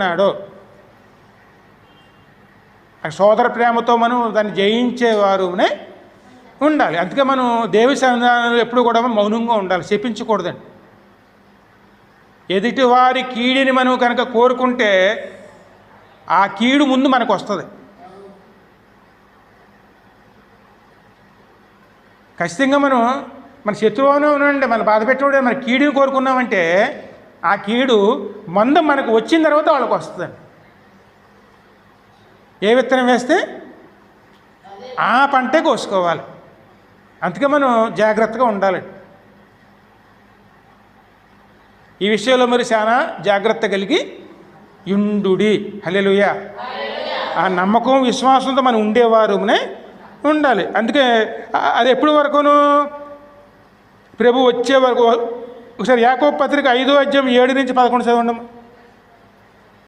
ఉన్నాడో సోదర ప్రేమతో మనం దాన్ని జయించేవారునే ఉండాలి. అందుకే మనం దేవి సన్నిధానంలో ఎప్పుడు కూడా మౌనంగా ఉండాలి చెప్పించకూడదండి ఎదుటి వారి కీడిని మనం కనుక కోరుకుంటే ఆ కీడు ముందు మనకు వస్తుంది. ఖచ్చితంగా మనం మన శత్రువునే ఉండండి మన బాధ పెట్టేవాడే మన కీడిని కోరుకున్నామంటే ఆ కీడు మందం మనకు వచ్చిన తర్వాత వాళ్ళకు వస్తుందండి. ఏ విత్తనం వేస్తే? ఆ పంటే కోసుకోవాలి. అందుకే మనం జాగ్రత్తగా ఉండాలి. ఈ విషయంలో మరి చాలా జాగ్రత్త కలిగి యుండుడి హలెలుయ ఆ నమ్మకం విశ్వాసంతో మనం ఉండేవారునే ఉండాలి. అందుకే అది ఎప్పటి వరకును ప్రభు వచ్చే వరకు ఒకసారి యాకో పత్రిక ఐదో అధ్యాయం ఏడు నుంచి పదకొండు చదవండి